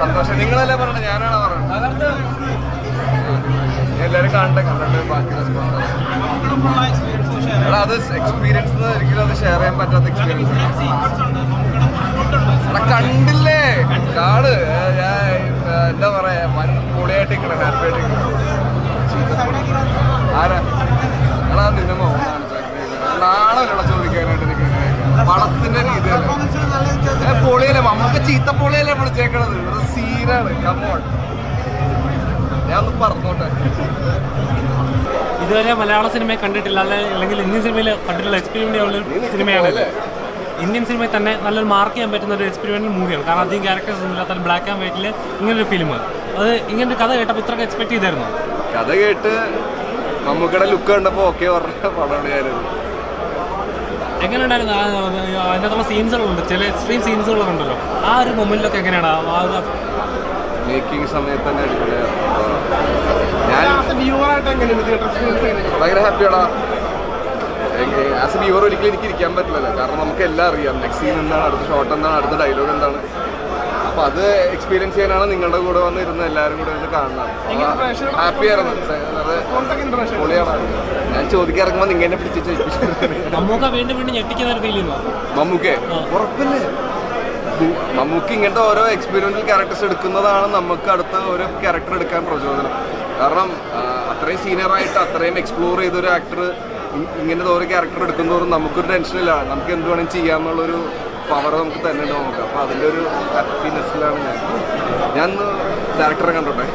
സന്തോഷം. നിങ്ങളല്ലേ പറഞ്ഞത്? ഞാനാണ് പറഞ്ഞത്? എല്ലാവരും കാണട്ടെ കണ്ടിട്ട് ബാക്കി എടാ അത് എക്സ്പീരിയൻസ് ഒരിക്കലും അത് ഷെയർ ചെയ്യാൻ പറ്റാത്ത എക്സ്പീരിയൻസ് എടാ കണ്ടില്ലേ? കാട്. ഞാൻ എന്താ പറയാ വൻ പൊളിയായിട്ട് നിൽക്കണം ഹാപ്പി ആയിട്ട് ആരാ? എടാ നിന്നെ മോഹനാണ് നാളെ ചോദിക്കാനായിട്ട് നിൽക്കുന്നത് പടത്തിന്റെ രീതിയല്ലേ? പൊളിയല്ലേ? നമുക്ക് ചീത്ത പൊളിയല്ലേ വിളിച്ചേക്കണത്? സീനാണ്. കമോൺ ഞാൻ ഒന്ന് പറഞ്ഞോട്ടെ. ഇതുവരെ മലയാള സിനിമയെ കണ്ടിട്ടില്ല. അല്ലെ അല്ലെങ്കിൽ ഇന്ത്യൻ സിനിമയിൽ കണ്ടിട്ടുള്ള എക്സ്പീരിമെന്റ് ഉള്ള സിനിമയാണ് ഇന്ത്യൻ സിനിമയിൽ തന്നെ നല്ലൊരു മാർക്ക് ചെയ്യാൻ പറ്റുന്ന ഒരു എക്സ്പീരിമെന്റ് മൂവിയാണ് കാരണം അധികം ക്യാരക്ടേഴ്സ് ഒന്നും ഇല്ലാത്ത ബ്ലാക്ക് ആൻഡ് വൈറ്റിൽ ഇങ്ങനൊരു ഫിലിം അത് ഇങ്ങനൊരു കഥ കേട്ടപ്പോൾ ഇത്രയൊക്കെ എക്സ്പെക്ട് ചെയ്തായിരുന്നു? കഥ കേട്ട് മമ്മൂക്കയുടെ ലുക്ക് കണ്ടപ്പോ ഓക്കെ പറഞ്ഞ പടമാണ് ഞാനത് എങ്ങനെ ഉണ്ടായിരുന്നു അതിനകത്തുള്ള സീൻസുകളുണ്ട് ചില എക്സ്ട്രീം സീൻസുകളുണ്ടല്ലോ ആ ഒരു മൊമെന്റിലൊക്കെ എങ്ങനെയാണ്? ആ- ഒരു- മേക്കിംഗ് സമയത്ത് തന്നെ ഭയങ്കര ഹാപ്പിയാടാ ആസ് എ വ്യൂവർ ഒരിക്കലും എനിക്ക് ഇരിക്കാൻ പറ്റില്ലല്ലോ. കാരണം നമുക്ക് എല്ലാം അറിയാം. നെക്സ്റ്റ് സീൻ എന്താണ്? അടുത്ത ഷോട്ട് എന്താണ്? അടുത്ത ഡയലോഗ് എന്താണ്? അപ്പൊ അത് എക്സ്പീരിയൻസ് ചെയ്യാനാണ് നിങ്ങളുടെ കൂടെ വന്ന് ഇരുന്ന് എല്ലാവരും കൂടെ വന്ന് കാണുന്നത്. ഹാപ്പി ആയിരുന്നു. പൊളിയാണ്. ഞാൻ ചോദിക്കാൻ ഇറങ്ങുമ്പോൾ നിങ്ങൾ എന്നെ പിടിച്ച് മമ്മൂക്ക ഉറപ്പല്ലേ? മമ്മൂക്ക് ഇങ്ങനത്തെ ഓരോ എക്സ്പീരിയൻഷ്യൽ ക്യാരക്ടേഴ്സ് എടുക്കുന്നതാണ് നമുക്ക് അടുത്ത ഓരോ ക്യാരക്ടർ എടുക്കാൻ പ്രചോദനം. കാരണം അത്രയും സീനിയർ ആയിട്ട് അത്രയും എക്സ്പ്ലോർ ചെയ്ത ഒരു ആക്ടർ ഇങ്ങനത്തെ ഓരോ ക്യാരക്ടർ എടുക്കുന്നതോറും നമുക്കൊരു ടെൻഷനില്ല നമുക്ക് എന്ത് വേണമെങ്കിലും ചെയ്യാന്നുള്ളൊരു പവർ നമുക്ക് തന്നെ ഉണ്ട് നമുക്ക് അപ്പോൾ അതിന്റെ ഒരു ഹാപ്പിനെസ്സിലാണ് ഞാൻ. ഞാൻ ഡയറക്ടറെ കണ്ടോട്ടെ